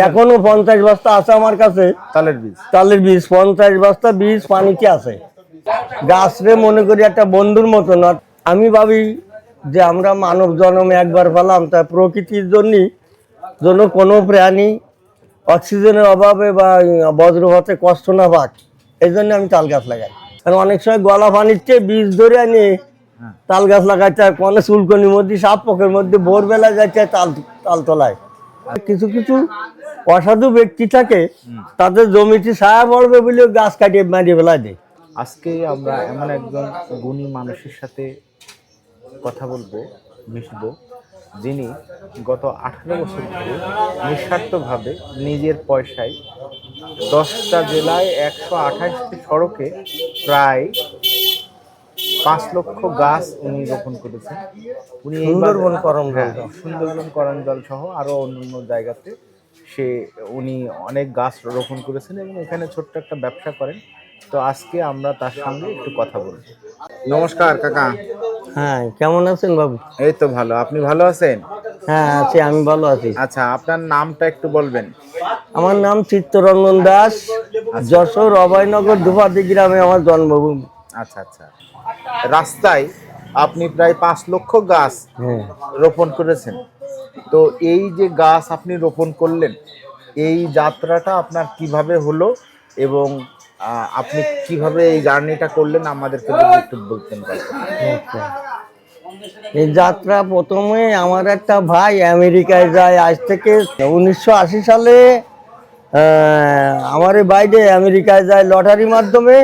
এখনও পঞ্চাশ বস্তা আছে আমার কাছে। তালের বীজ। তালের বীজ পঞ্চাশ বস্তা বীজ পানিতে আছে? গাছরে মনে করি একটা বন্ধুর মতো না। আমি ভাবি যে আমরা মানব জন্মে একবার পেলাম তা প্রকৃতির জন্যই জন্য কোনো প্রাণী অক্সিজেনের অভাবে বা বজ্রপাতে কষ্ট না পাক এই জন্য আমি তাল গাছ লাগাই। কারণ অনেক সময় গলা পানির চেয়ে বীজ ধরে আনি হ্যাঁ। তাল গাছ লাগাইতে হয় কোনো চুলকনির মধ্যে সাপ পোকের মধ্যে ভোরবেলা যাচ্ছে তাল তাল তোলায়। কিছু কিছু অসাধু ব্যক্তি থাকে তাদের জমিটি ছায়া পড়বে বলে গাছ কাটিয়ে মারিয়ে ফেলা দেয়। আজকে আমরা এমন একজন গুণী মানুষের সাথে কথা বলব মিশবো যিনি গত আঠারো বছর ধরে নিঃস্বার্থভাবে নিজের পয়সায় দশটা জেলায় একশো আঠাশটি সড়কে প্রায় পাঁচ লক্ষ গাছ উনি রোপণ করেছেন। উনি সুন্দরবন করম হ্যাঁ, সুন্দরবন করঞ্জল সহ আরও অন্যান্য জায়গাতে সে উনি অনেক গাছ রোপণ করেছেন এবং এখানে ছোট্ট একটা ব্যবসা করেন। তো আজকে আমরা তার সঙ্গে একটু কথা বলব। নমস্কার কাকা। হ্যাঁ কেমন আছেন বাবু? এই তো ভালো। আপনি ভালো আছেন? হ্যাঁ আছি আমি ভালো আছি। আচ্ছা আপনার নামটা একটু বলবেন। আমার নাম চিত্তরঞ্জন দাস যশোর অভয়নগর দুপাদি গ্রামে আমার জন্মভূমি। আচ্ছা আচ্ছা। রাস্তায় আপনি প্রায় পাঁচ লক্ষ গাছ হ্যাঁ। রোপণ করেছেন। তো এই যে গাছ আপনি রোপণ করলেন এই যাত্রাটা আপনার কীভাবে হলো এবং আপনি কীভাবে এই জার্নিটা করলেন আমাদেরকে একটু বলতেন আচ্ছা। এই যাত্রা প্রথমে আমার একটা ভাই আমেরিকায় যায় আজ থেকে উনিশশো আশি সালে আমার বাইরে আমেরিকায় যায় লটারির মাধ্যমে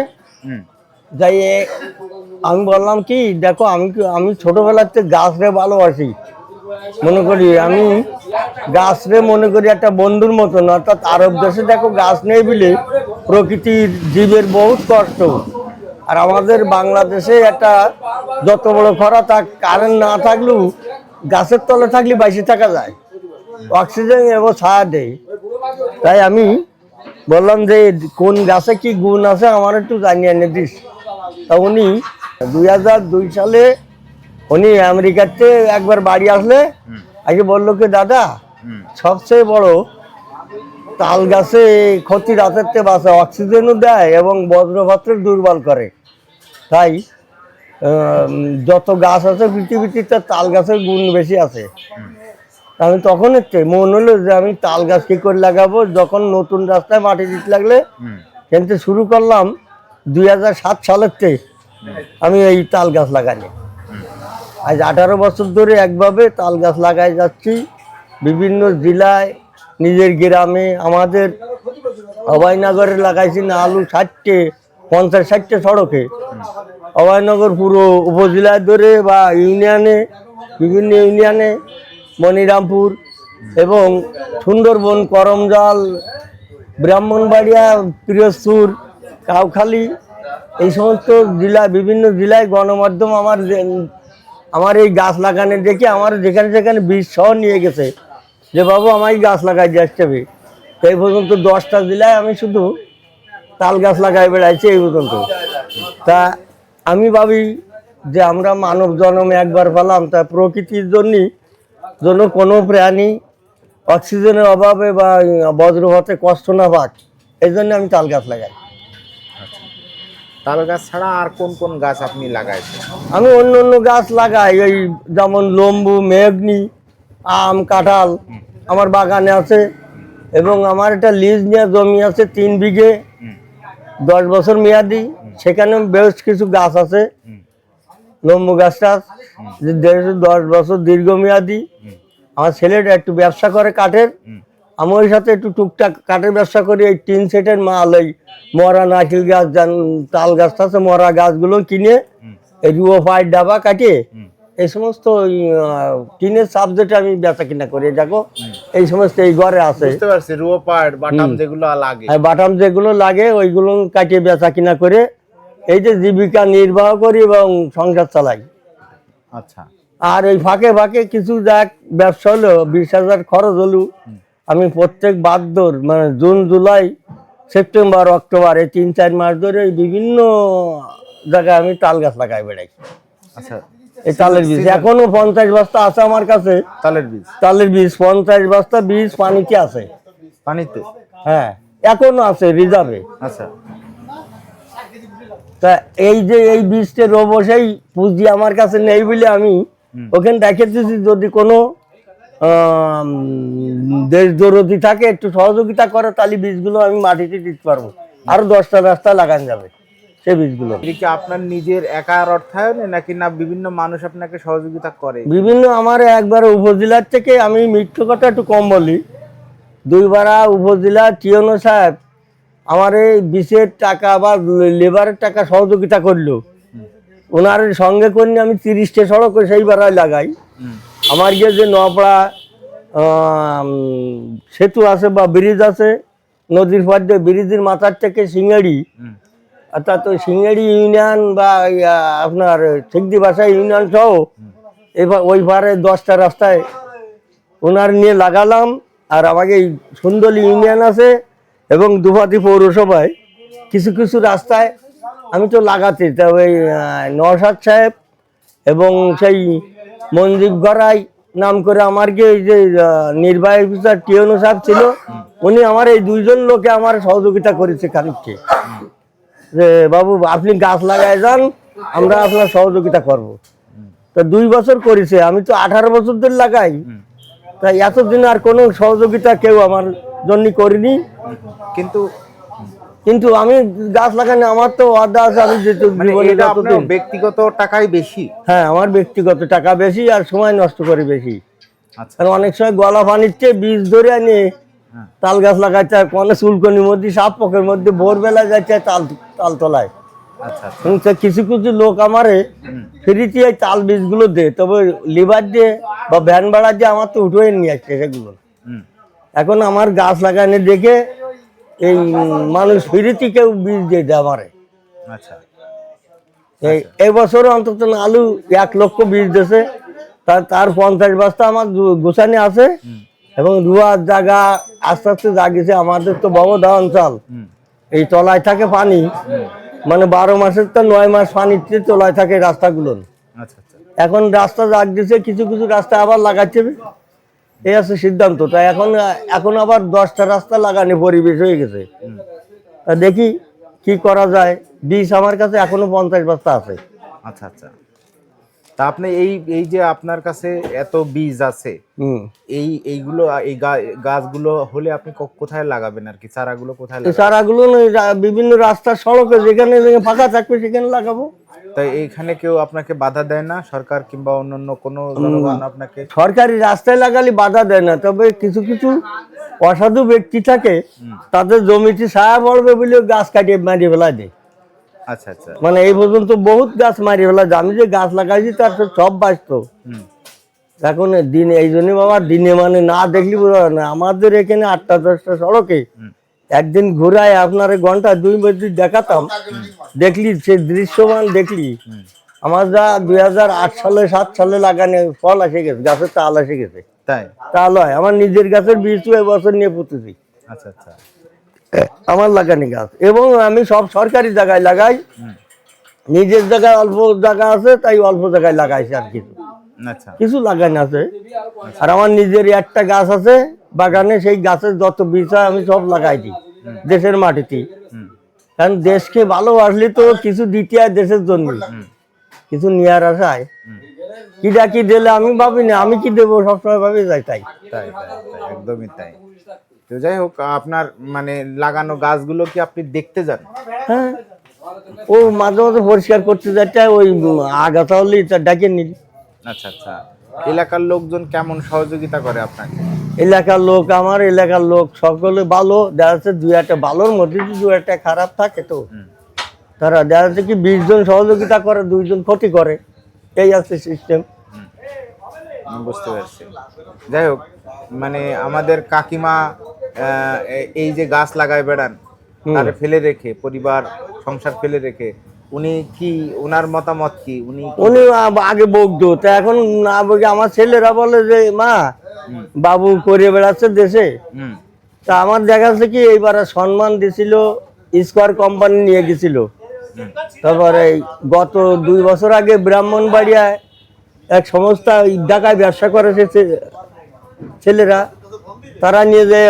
যাই আমি বললাম কি, দেখো, আমি আমি ছোটবেলাতে গাছরে ভালোবাসি। মনে করি, আমি গাছরে মনে করি একটা বন্ধুর মতন, অর্থাৎ আরব দেশে দেখো গাছ নেই বলে প্রকৃতির জীবের বহুত কষ্ট। আর আমাদের বাংলাদেশে একটা যত বড় খরা থাক কারেন্ট না থাকলেও গাছের তলে থাকলে বাইশে থাকা যায়। অক্সিজেন এবং ছায়া দেয়। তাই আমি বললাম যে, কোন গাছে কি গুণ আছে আমার একটু জানিয়ে এনে দিস। তা উনি দুই হাজার দুই সালে উনি আমেরিকাতে একবার বাড়ি আসলে আগে বলল কি দাদা সবচেয়ে বড় তাল গাছে ক্ষতি রাতের তে বাঁচে অক্সিজেনও দেয় এবং বজ্রপাতের দুর্বল করে। তাই যত গাছ আছে পৃথিবীতে তার তাল গাছের গুণ বেশি আছে। আমি তখন মন হলো যে আমি তাল গাছ কি করে লাগাবো? যখন নতুন রাস্তায় মাটি দিতে লাগলে কিন্তু শুরু করলাম দুই হাজার সাত সালের থেকে আমি এই তাল গাছ লাগানি আজ আঠারো বছর ধরে একভাবে তাল গাছ লাগাই যাচ্ছি। বিভিন্ন জেলায়, নিজের গ্রামে আমাদের অভয়নগরে লাগাইছি না, আলু ষাটটে, পঞ্চাশ ষাটটে সড়কে। অভয়নগর পুরো উপজেলায় ধরে বা ইউনিয়নে, বিভিন্ন ইউনিয়নে, মনিরামপুর এবং সুন্দরবন, করমজাল, ব্রাহ্মণবাড়িয়া পিরোজপুর কাউখালী এই সমস্ত জেলা, বিভিন্ন জেলায় গণমাধ্যম আমার আমার এই গাছ লাগানো দেখে আমার যেখানে যেখানে বীজ সহ নিয়ে গেছে। যে বাবু আমাকে গাছ লাগাই আসতে হবে। তো এই পর্যন্ত দশটা জেলায় আমি শুধু তাল গাছ লাগাই বেড়াইছি এই পর্যন্ত। তা আমি ভাবি যে আমরা মানব জন্মে একবার পেলাম, তা প্রকৃতির জন্যই জন্য কোনো প্রাণী অক্সিজেনের অভাবে বা বজ্রপাতে কষ্ট না পাক, এই জন্য আমি তাল গাছ লাগাই। তাল গাছ ছাড়া আর কোন কোন গাছ আপনি লাগাইছেন? আমি অন্য অন্য গাছ লাগাই ওই যেমন লম্বু, মেঘনি, আম, কাঁঠাল আমার বাগানে আছে। এবং আমার একটা লিজ নেওয়া জমি আছে তিন বিঘে, দশ বছর মেয়াদি। সেখানে বেশ কিছু গাছ আছে, লম্বু গাছটা যে দেড় দশ বছর দীর্ঘমেয়াদি। আমার ছেলেটা একটু ব্যবসা করে কাঠের। হুম আমি ওই সাথে একটু টুকটাক কাঠের ব্যবসা করি এই টিন সেটের মাল ওই মরা নারকেল গাছ তাল গাছ আছে মরা গাছগুলো কিনে এই রুয়ো পায়ের ডাবা কাটিয়ে এই সমস্ত টিনের সাবজেক্টে আমি বেচা কিনা করি দেখো এই সমস্ত এই ঘরে আছে। বুঝতে পারছি রুয়ো পাট বাটাম যেগুলো লাগে। আর বাটাম যেগুলো লাগে ওইগুলো কাটিয়ে বেচা কিনা করে এই যে জীবিকা নির্বাহ করি এবং সংসার চালাই। আচ্ছা। আর ওই ফাঁকে ফাঁকে কিছু যাক ব্যবসা হলো বিশ হাজার খরচ হলো। আমি প্রত্যেক বাদ্যর মানে জুন জুলাই সেপ্টেম্বর অক্টোবর এই তিন চার মাস ধরে বিভিন্ন জায়গায় আমি তাল গাছ লাগাই বেড়াই। আচ্ছা। এই তালের বীজ। এখনও পঞ্চাশ বস্তা আছে আমার কাছে। তালের বীজ? তালের বীজ পঞ্চাশ বস্তা বীজ পানিতে আছে। পানিতে? হ্যাঁ এখনও আছে রিজার্ভে। আচ্ছা। তা এই যে এই বীজটা রোবো সেই পুঁজি আমার কাছে নেই বলে আমি ওখানে দেখেছি যদি কোনো দেশ দরদি থাকে একটু সহযোগিতা করে তাহলে বীজগুলো আমি মাটিতে দিতে পারব। আরও দশটা রাস্তা লাগানো যাবে সে বীজগুলো। কি আপনার নিজের একার অর্থায়নে নাকি না বিভিন্ন মানুষ আপনাকে সহযোগিতা করে? বিভিন্ন আমার একবার উপজেলার থেকে আমি মৃত্যু কথা একটু কম বলি দুইবারা উপজেলা টিওনো সাহেব আমার এই বিশের টাকা বা লেবারের টাকা সহযোগিতা করল। ওনার সঙ্গে করে আমি তিরিশটা সড়ক সেই বেড়ায় লাগাই আমার গিয়ে যে নপড়া সেতু আছে বা ব্রিজ আছে নদীর পাড় দিয়ে ব্রিজের মাথার থেকে সিঙ্গাড়ি অর্থাৎ ওই সিঙ্গাড়ি ইউনিয়ন বা আপনার শেখদি বাসা ইউনিয়ন সহ এবার ওই পারে দশটা রাস্তায় ওনার নিয়ে লাগালাম আর আমাকে এই সুন্দরী ইউনিয়ন আছে এবং দুপাতি পৌরসভায় কিছু কিছু রাস্তায় আমি তো লাগাতে তবে ওই নওশাদ সাহেব এবং সেই মঞ্জীব গড়াই নাম করে আমার কি এই যে নির্বাহী অফিসার টিয়নু সাহেব ছিল, উনি আমার এই দুইজন লোকে আমার সহযোগিতা করেছে খানিককে যে, বাবু, আপনি গাছ লাগায় যান, আমরা আপনার সহযোগিতা করব। তা দুই বছর করেছে, আমি তো আঠারো বছর ধরে লাগাই। তাই এতদিন আর কোনো সহযোগিতা কেউ আমার জন্য করিনি। কিন্তু কিন্তু আমি গাছ লাগানো আমার তো অর্ধা আছে আমি মানে ব্যক্তিগত টাকাই বেশি। হ্যাঁ আমার ব্যক্তিগত টাকা বেশি আর সময় নষ্ট করি বেশি। আচ্ছা। অনেক সময় গলা পানির চেয়ে বীজ ধরে আনি হ্যাঁ। তাল গাছ লাগাইতে হয় কোনো চুলকনির মধ্যে সাপ পকের মধ্যে ভোরবেলা যাচ্ছে তাল তাল তলায়। আচ্ছা আচ্ছা। কিছু কিছু লোক আমারে ফ্রিতে এই তাল বীজগুলো দে তবে লিভার দিয়ে বা ভ্যান ভাড়া দিয়ে আমার তো উঠে নিয়ে আসছে সেগুলো। এখন আমার গাছ লাগানো দেখে এই মানুষ ফ্রিতে কেউ বীজ দিয়ে দেয় আমারে। আচ্ছা। এই এবছর অন্তত আলু এক লক্ষ বীজ দিয়েছে। তার তার পঞ্চাশ বস্তা আমার গোছানি আছে। এবং রুয়ার জায়গা আস্তে আস্তে জাগিছে আমাদের তো ববদা অঞ্চল। এই তলায় থাকে পানি। মানে বারো মাসের তো নয় মাস পানিতে তলায় থাকে রাস্তাগুলো। আচ্ছা আচ্ছা। এখন রাস্তা জাগ দিছে কিছু কিছু রাস্তা আবার লাগাচ্ছে। এই আছে সিদ্ধান্ত। তা এখন এখন আবার দশটা রাস্তা লাগানো পরিবেশ হয়ে গেছে। তা দেখি কি করা যায়। বীজ আমার কাছে এখনও পঞ্চাশ বস্তা আছে। আচ্ছা আচ্ছা। তা আপনি এই এই যে আপনার কাছে এত বীজ আছে এই এইগুলো এই গাছগুলো হলে আপনি কোথায় লাগাবেন আর কি? চারাগুলো কোথায় চারাগুলো বিভিন্ন রাস্তার সড়কে যেখানে ফাঁকা থাকবে সেখানে লাগাবো। তাই এইখানে কেউ আপনাকে বাধা দেয় না? সরকার কিংবা অন্যান্য কোনো জনগণ আপনাকে সরকারি রাস্তায় লাগালে বাধা দেয় না তবে কিছু কিছু অসাধু ব্যক্তি থাকে তাদের জমিটি ছায়া পড়বে বলে গাছ কাটিয়ে মারিয়ে ফেলা দেয়। আচ্ছা আচ্ছা। মানে এই পর্যন্ত বহুত গাছ ফেলা যায় আমি যে গাছ লাগাইছি তার তো সব বাঁচত। এখন দিনে এই জন্য বাবা দিনে মানে না দেখলি বোঝা না। আমাদের এখানে আটটা দশটা সড়কে একদিন ঘুরায় আপনার ঘণ্টা দুই মিনিট দেখাতাম। দেখলি সে দৃশ্যমান দেখলি। আমার যা দুই হাজার আট সালে সাত সালে লাগানো ফল এসে গেছে গাছের তাল এসে গেছে। তাই? তাল হয়। আমার নিজের গাছের বীজ বছর নিয়ে পুঁতেছি। আচ্ছা আচ্ছা। আমার লাগানি গাছ। এবং আমি সব সরকারি জায়গায় লাগাই। নিজের জায়গায় অল্প জায়গা আছে তাই অল্প জায়গায় লাগাইছি আর কিছু। আচ্ছা। কিছু লাগানো আছে। আর আমার নিজের একটা গাছ আছে বাগানে সেই গাছের যত বীজ হয় আমি সব লাগাই দিই দেশের মাটিতে। কারণ দেশকে ভালোবাসলে তো কিছু দিতে হয় দেশের জন্য। কিছু নেওয়ার আশায়। কিটা কি দিলে আমি ভাবি না আমি কি দেবো? সবসময় ভাবি যাই তাই, একদমই তাই। তো যাই হোক আপনার মানে লাগানো গাছগুলো কি আপনি দেখতে যান? হ্যাঁ। ও মাঝে মাঝে পরিষ্কার করতে যাচ্ছে ওই আগাছা হলে ডাকে নিল আচ্ছা আচ্ছা। এলাকার লোকজন কেমন সহযোগিতা করে আপনাকে? এলাকার লোক আমার এলাকার লোক সকলে ভালো। দেখা যাচ্ছে দুই একটা ভালোর মধ্যে দু একটা খারাপ থাকে তো তারা দেখা যাচ্ছে কি বিশ জন সহযোগিতা করে দুইজন ক্ষতি করে। এই আছে সিস্টেম বুঝতে পারছি। যাই হোক মানে আমাদের কাকিমা এই যে গাছ লাগায় বেড়ান তারে ফেলে রেখে পরিবার সংসার ফেলে রেখে উনি কি ওনার মতামত কি? উনি উনি আগে বকতো তা এখন না বকে আমার ছেলেরা বলে যে মা বাবু করে বেড়াচ্ছে দেশে। তা আমার দেখা যাচ্ছে কি এইবার সম্মান দিছিল স্কোয়ার কোম্পানি নিয়ে গেছিল। তারপরে গত দুই বছর আগে ব্রাহ্মণবাড়িয়ায় এক সংস্থা ঢাকায় ব্যবসা করেছে ছেলেরা। তারা নিয়ে যে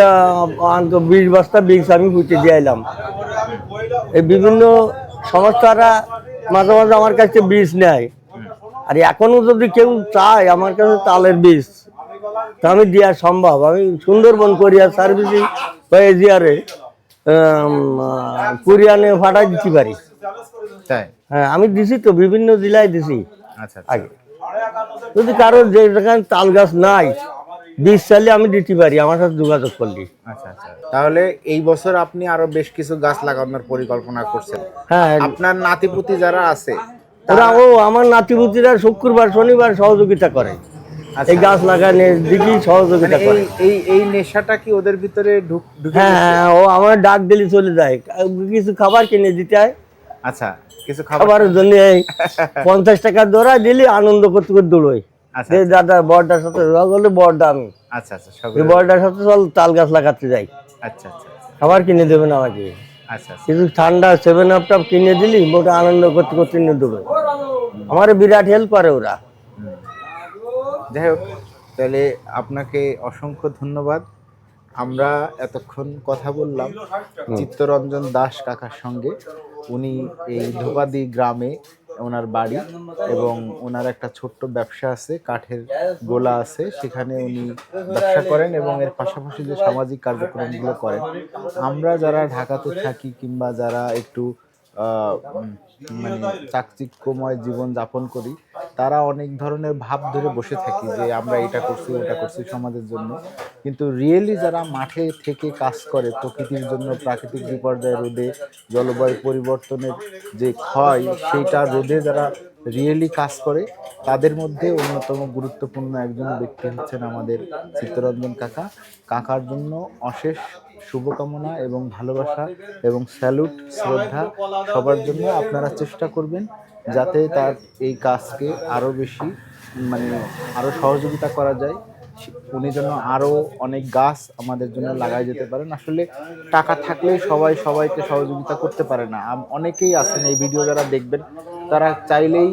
বিশ বস্তা বীজ আমি পুঁতে দিয়ে এলাম। এই বিভিন্ন সংস্থারা মাঝে মাঝে আমার কাছে বীজ নেয়। আর এখনও যদি কেউ চায় আমার কাছে তালের বীজ তা আমি দেওয়া সম্ভব। আমি সুন্দরবন কোরিয়ার সার্ভিসিং বা এজিয়ারে কোরিয়ানে ফাটাই দিতে পারি। হ্যাঁ আমি দিছি তো বিভিন্ন জেলায় দিছি। আচ্ছা আচ্ছা। আগে। যদি কারোর যে যেখানে তাল গাছ নাই বীজ চাইলে আমি দিতে পারি আমার সাথে যোগাযোগ করলি। আচ্ছা আচ্ছা। তাহলে এই বছর আপনি আরও বেশ কিছু গাছ লাগানোর পরিকল্পনা করছেন। হ্যাঁ। আপনার নাতিপুতি যারা আছে ওরা ও আমার নাতিপুতিরা শুক্রবার শনিবার সহযোগিতা করে। আচ্ছা। এই গাছ লাগানোর দিকেই সহযোগিতা মানে করে। এই এই নেশাটা কি ওদের ভিতরে ঢুক হ্যাঁ হ্যাঁ ও আমার ডাক দিলে চলে যায়। কিছু খাবার কিনে দিতে হয়। আচ্ছা কিছু খাবারের জন্য পঞ্চাশ টাকা দৌড়া দিলি আনন্দ করতে করতে দৌড়োই আচ্ছা যে দাদা বড়টার সাথে বলে বড়টা আমি। আচ্ছা আচ্ছা সব সাথে চল তাল গাছ লাগাতে যাই। আচ্ছা আচ্ছা খাবার কিনে দেবেন আমাকে। আচ্ছা আচ্ছা। কিছু ঠান্ডা সেভেন আপটা কিনে দিলি মোটা আনন্দ করতে করতে নিয়ে দেবে। আমার বিরাট হেল্প করে ওরা। যাই হোক তাহলে আপনাকে অসংখ্য ধন্যবাদ। আমরা এতক্ষণ কথা বললাম চিত্তরঞ্জন দাস কাকার সঙ্গে। উনি এই ধোপাদি গ্রামে ওনার বাড়ি এবং ওনার একটা ছোট্ট ব্যবসা আছে, কাঠের গোলা আছে, সেখানে উনি ব্যবসা করেন এবং এর পাশাপাশি যে সামাজিক কার্যক্রমগুলো করেন। আমরা যারা ঢাকাতে থাকি কিংবা যারা একটু মানে চাকচিক্যময় জীবন যাপন করি তারা অনেক ধরনের ভাব ধরে বসে থাকি যে আমরা এটা করছি, ওটা করছি সমাজের জন্য। কিন্তু রিয়েলি যারা মাঠে থেকে কাজ করে, প্রকৃতির জন্য, প্রাকৃতিক বিপর্যয় রোধে, জলবায়ু পরিবর্তনের যে ক্ষয়, সেইটা রোধে যারা রিয়েলি কাজ করে, তাদের মধ্যে অন্যতম গুরুত্বপূর্ণ একজন ব্যক্তি হচ্ছেন আমাদের চিত্তরঞ্জন কাকা। কাকার জন্য অশেষ শুভকামনা এবং ভালোবাসা এবং স্যালুট শ্রদ্ধা সবার জন্য আপনারা চেষ্টা করবেন। যাতে তার এই কাজকে আরও বেশি মানে আরও সহযোগিতা করা যায়। উনি যেন আরও অনেক গাছ আমাদের জন্য লাগাই যেতে পারেন। আসলে টাকা থাকলেই সবাই সবাইকে সহযোগিতা করতে পারে না। অনেকেই আছেন এই ভিডিও যারা দেখবেন, তারা চাইলেই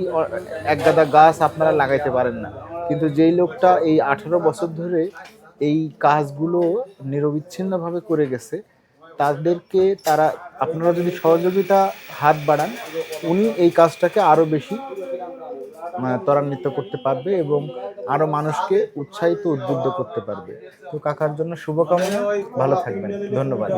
এক গাদা গাছ আপনারা লাগাইতে পারেন না। কিন্তু যেই লোকটা এই আঠেরো বছর ধরে এই কাজগুলো নিরবিচ্ছিন্নভাবে করে গেছে তাদেরকে তারা, আপনারা যদি সহযোগিতা হাত বাড়ান, উনি এই কাজটাকে আরও বেশি মানে ত্বরান্বিত করতে পারবে এবং আরও মানুষকে উৎসাহিত উদ্বুদ্ধ করতে পারবে। তো কাকার জন্য শুভকামনা, ভালো থাকবেন। ধন্যবাদ।